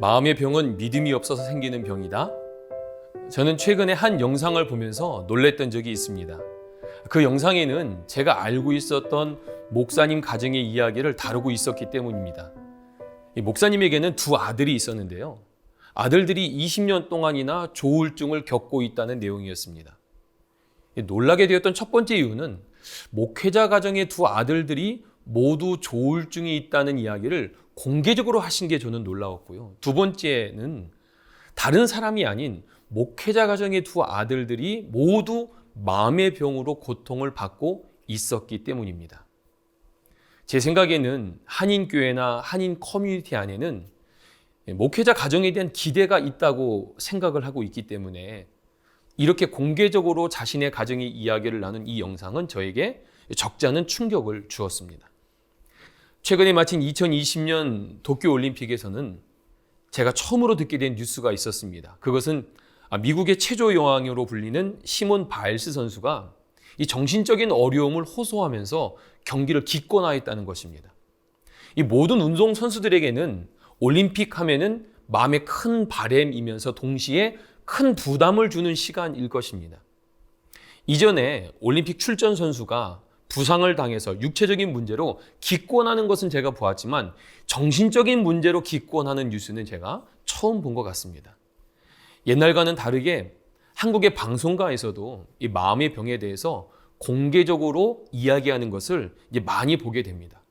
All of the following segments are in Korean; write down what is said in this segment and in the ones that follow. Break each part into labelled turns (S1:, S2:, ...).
S1: 마음의 병은 믿음이 없어서 생기는 병이다. 저는 최근에 한 영상을 보면서 놀랬던 적이 있습니다. 그 영상에는 제가 알고 있었던 목사님 가정의 이야기를 다루고 있었기 때문입니다. 이 목사님에게는 두 아들이 있었는데요. 아들들이 20년 동안이나 조울증을 겪고 있다는 내용이었습니다. 놀라게 되었던 첫 번째 이유는 목회자 가정의 두 아들들이 모두 조울증이 있다는 이야기를 공개적으로 하신 게 저는 놀라웠고요. 두 번째는 다른 사람이 아닌 목회자 가정의 두 아들들이 모두 마음의 병으로 고통을 받고 있었기 때문입니다. 제 생각에는 한인교회나 한인 커뮤니티 안에는 목회자 가정에 대한 기대가 있다고 생각을 하고 있기 때문에 이렇게 공개적으로 자신의 가정의 이야기를 나눈 이 영상은 저에게 적지 않은 충격을 주었습니다. 최근에 마친 2020년 도쿄올림픽에서는 제가 처음으로 듣게 된 뉴스가 있었습니다. 그것은 미국의 체조 여왕으로 불리는 시몬 바일스 선수가 이 정신적인 어려움을 호소하면서 경기를 기권하였다는 것입니다. 이 모든 운동 선수들에게는 올림픽 하면은 마음에 큰 바램이면서 동시에 큰 부담을 주는 시간일 것입니다. 이전에 올림픽 출전 선수가 부상을 당해서 육체적인 문제로 기권하는 것은 제가 보았지만 정신적인 문제로 기권하는 뉴스는 제가 처음 본 것 같습니다. 옛날과는 다르게 한국의 방송가에서도 이 마음의 병에 대해서 공개적으로 이야기하는 것을 이제 많이 보게 됩니다.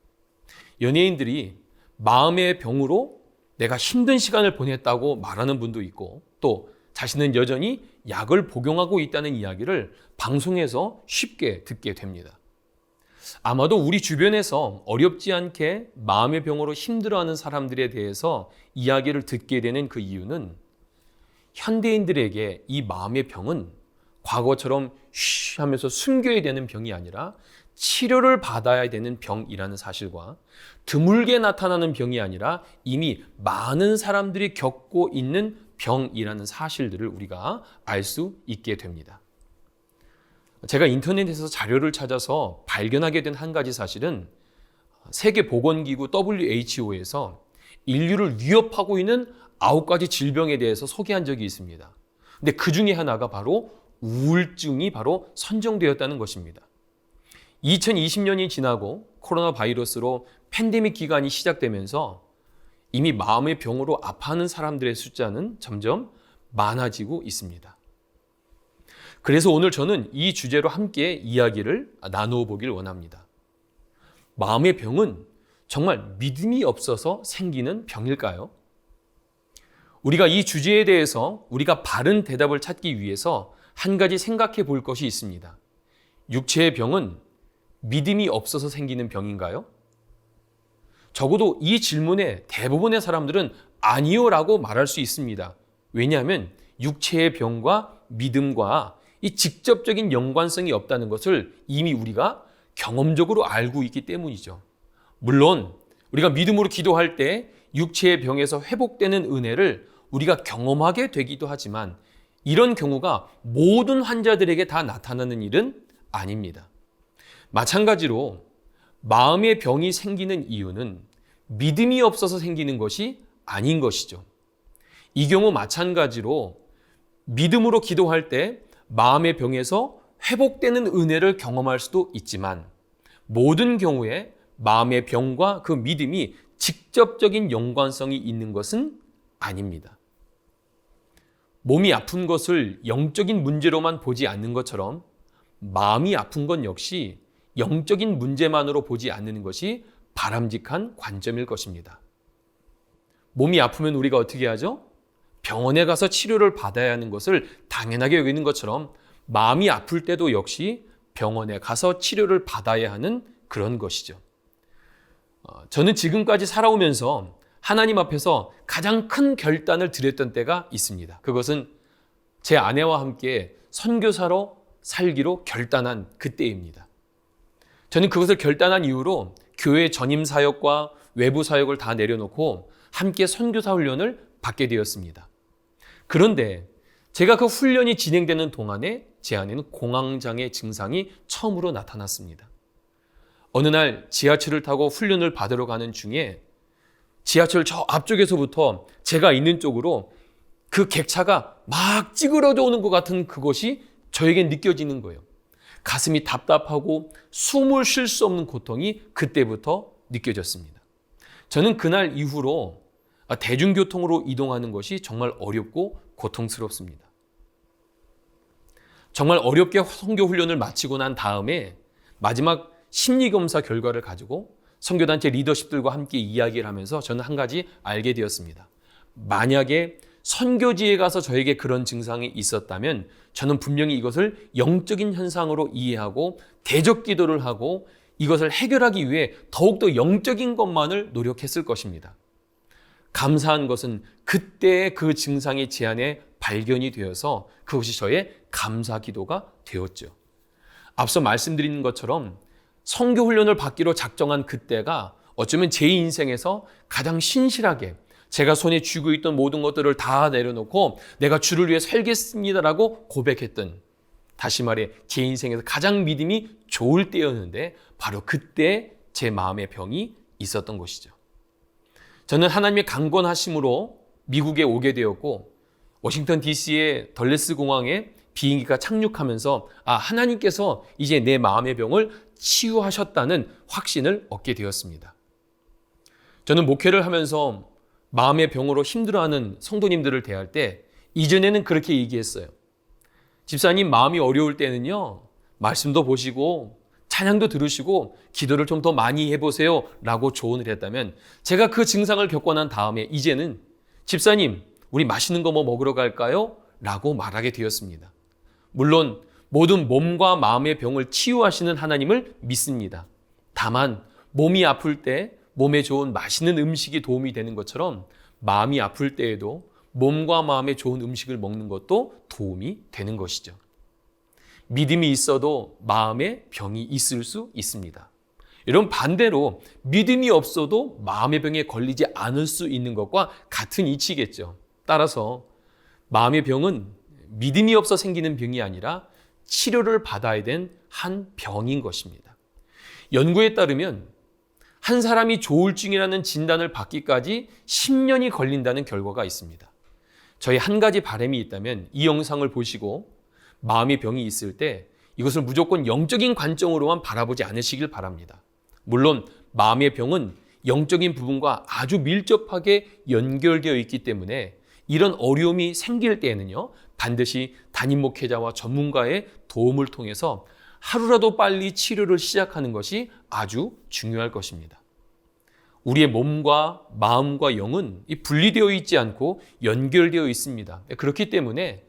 S1: 연예인들이 마음의 병으로 내가 힘든 시간을 보냈다고 말하는 분도 있고 또 자신은 여전히 약을 복용하고 있다는 이야기를 방송에서 쉽게 듣게 됩니다. 아마도 우리 주변에서 어렵지 않게 마음의 병으로 힘들어하는 사람들에 대해서 이야기를 듣게 되는 그 이유는 현대인들에게 이 마음의 병은 과거처럼 쉬 하면서 숨겨야 되는 병이 아니라 치료를 받아야 되는 병이라는 사실과 드물게 나타나는 병이 아니라 이미 많은 사람들이 겪고 있는 병이라는 사실들을 우리가 알 수 있게 됩니다. 제가 인터넷에서 자료를 찾아서 발견하게 된 한 가지 사실은 세계보건기구 WHO에서 인류를 위협하고 있는 아홉 가지 질병에 대해서 소개한 적이 있습니다. 근데 그 중에 하나가 바로 우울증이 바로 선정되었다는 것입니다. 2020년이 지나고 코로나 바이러스로 팬데믹 기간이 시작되면서 이미 마음의 병으로 아파하는 사람들의 숫자는 점점 많아지고 있습니다. 그래서 오늘 저는 이 주제로 함께 이야기를 나누어 보길 원합니다. 마음의 병은 정말 믿음이 없어서 생기는 병일까요? 우리가 이 주제에 대해서 우리가 바른 대답을 찾기 위해서 한 가지 생각해 볼 것이 있습니다. 육체의 병은 믿음이 없어서 생기는 병인가요? 적어도 이 질문에 대부분의 사람들은 아니요라고 말할 수 있습니다. 왜냐하면 육체의 병과 믿음과 이 직접적인 연관성이 없다는 것을 이미 우리가 경험적으로 알고 있기 때문이죠. 물론 우리가 믿음으로 기도할 때 육체의 병에서 회복되는 은혜를 우리가 경험하게 되기도 하지만 이런 경우가 모든 환자들에게 다 나타나는 일은 아닙니다. 마찬가지로 마음의 병이 생기는 이유는 믿음이 없어서 생기는 것이 아닌 것이죠. 이 경우 마찬가지로 믿음으로 기도할 때 마음의 병에서 회복되는 은혜를 경험할 수도 있지만 모든 경우에 마음의 병과 그 믿음이 직접적인 연관성이 있는 것은 아닙니다. 몸이 아픈 것을 영적인 문제로만 보지 않는 것처럼 마음이 아픈 건 역시 영적인 문제만으로 보지 않는 것이 바람직한 관점일 것입니다. 몸이 아프면 우리가 어떻게 하죠? 병원에 가서 치료를 받아야 하는 것을 당연하게 여기는 것처럼 마음이 아플 때도 역시 병원에 가서 치료를 받아야 하는 그런 것이죠. 어, 저는 지금까지 살아오면서 하나님 앞에서 가장 큰 결단을 드렸던 때가 있습니다. 그것은 제 아내와 함께 선교사로 살기로 결단한 그때입니다. 저는 그것을 결단한 이후로 교회 전임 사역과 외부 사역을 다 내려놓고 함께 선교사 훈련을 받게 되었습니다. 그런데 제가 그 훈련이 진행되는 동안에 제 안에는 공황장애 증상이 처음으로 나타났습니다. 어느 날 지하철을 타고 훈련을 받으러 가는 중에 지하철 저 앞쪽에서부터 제가 있는 쪽으로 그 객차가 막 찌그러져 오는 것 같은 그것이 저에겐 느껴지는 거예요. 가슴이 답답하고 숨을 쉴 수 없는 고통이 그때부터 느껴졌습니다. 저는 그날 이후로 대중교통으로 이동하는 것이 정말 어렵고 고통스럽습니다. 정말 어렵게 선교 훈련을 마치고 난 다음에 마지막 심리 검사 결과를 가지고 선교단체 리더십들과 함께 이야기를 하면서 저는 한 가지 알게 되었습니다. 만약에 선교지에 가서 저에게 그런 증상이 있었다면 저는 분명히 이것을 영적인 현상으로 이해하고 대적 기도를 하고 이것을 해결하기 위해 더욱더 영적인 것만을 노력했을 것입니다. 감사한 것은 그때의 그 증상의 제안에 발견이 되어서 그것이 저의 감사 기도가 되었죠. 앞서 말씀드린 것처럼 성교 훈련을 받기로 작정한 그때가 어쩌면 제 인생에서 가장 신실하게 제가 손에 쥐고 있던 모든 것들을 다 내려놓고 내가 주를 위해 살겠습니다라고 고백했던 다시 말해 제 인생에서 가장 믿음이 좋을 때였는데 바로 그때 제 마음의 병이 있었던 것이죠. 저는 하나님의 강권하심으로 미국에 오게 되었고 워싱턴 DC의 덜레스 공항에 비행기가 착륙하면서 아 하나님께서 이제 내 마음의 병을 치유하셨다는 확신을 얻게 되었습니다. 저는 목회를 하면서 마음의 병으로 힘들어하는 성도님들을 대할 때 이전에는 그렇게 얘기했어요. 집사님 마음이 어려울 때는요 말씀도 보시고 찬양도 들으시고 기도를 좀 더 많이 해보세요 라고 조언을 했다면 제가 그 증상을 겪고 난 다음에 이제는 집사님 우리 맛있는 거 뭐 먹으러 갈까요? 라고 말하게 되었습니다. 물론 모든 몸과 마음의 병을 치유하시는 하나님을 믿습니다. 다만 몸이 아플 때 몸에 좋은 맛있는 음식이 도움이 되는 것처럼 마음이 아플 때에도 몸과 마음에 좋은 음식을 먹는 것도 도움이 되는 것이죠. 믿음이 있어도 마음에 병이 있을 수 있습니다. 여러분 반대로 믿음이 없어도 마음의 병에 걸리지 않을 수 있는 것과 같은 이치겠죠. 따라서 마음의 병은 믿음이 없어 생기는 병이 아니라 치료를 받아야 된 한 병인 것입니다. 연구에 따르면 한 사람이 조울증이라는 진단을 받기까지 10년이 걸린다는 결과가 있습니다. 저희 한 가지 바람이 있다면 이 영상을 보시고 마음의 병이 있을 때 이것을 무조건 영적인 관점으로만 바라보지 않으시길 바랍니다. 물론 마음의 병은 영적인 부분과 아주 밀접하게 연결되어 있기 때문에 이런 어려움이 생길 때에는요, 반드시 담임 목회자와 전문가의 도움을 통해서 하루라도 빨리 치료를 시작하는 것이 아주 중요할 것입니다. 우리의 몸과 마음과 영은 분리되어 있지 않고 연결되어 있습니다. 그렇기 때문에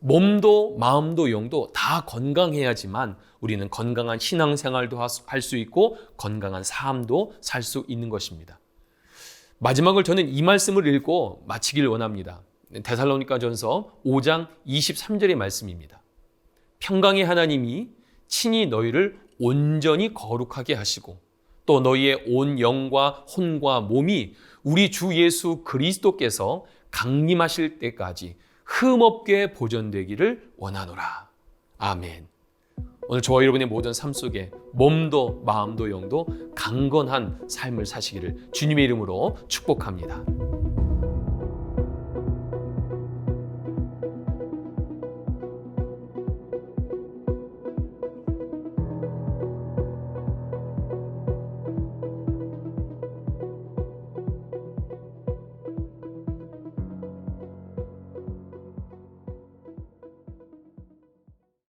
S1: 몸도 마음도 영도 다 건강해야지만 우리는 건강한 신앙생활도 할 수 있고 건강한 삶도 살 수 있는 것입니다. 마지막을 저는 이 말씀을 읽고 마치길 원합니다. 데살로니가 전서 5장 23절의 말씀입니다. 평강의 하나님이 친히 너희를 온전히 거룩하게 하시고 또 너희의 온 영과 혼과 몸이 우리 주 예수 그리스도께서 강림하실 때까지 흠없게 보존되기를 원하노라. 아멘. 오늘 저와 여러분의 모든 삶 속에 몸도 마음도 영도 강건한 삶을 사시기를 주님의 이름으로 축복합니다.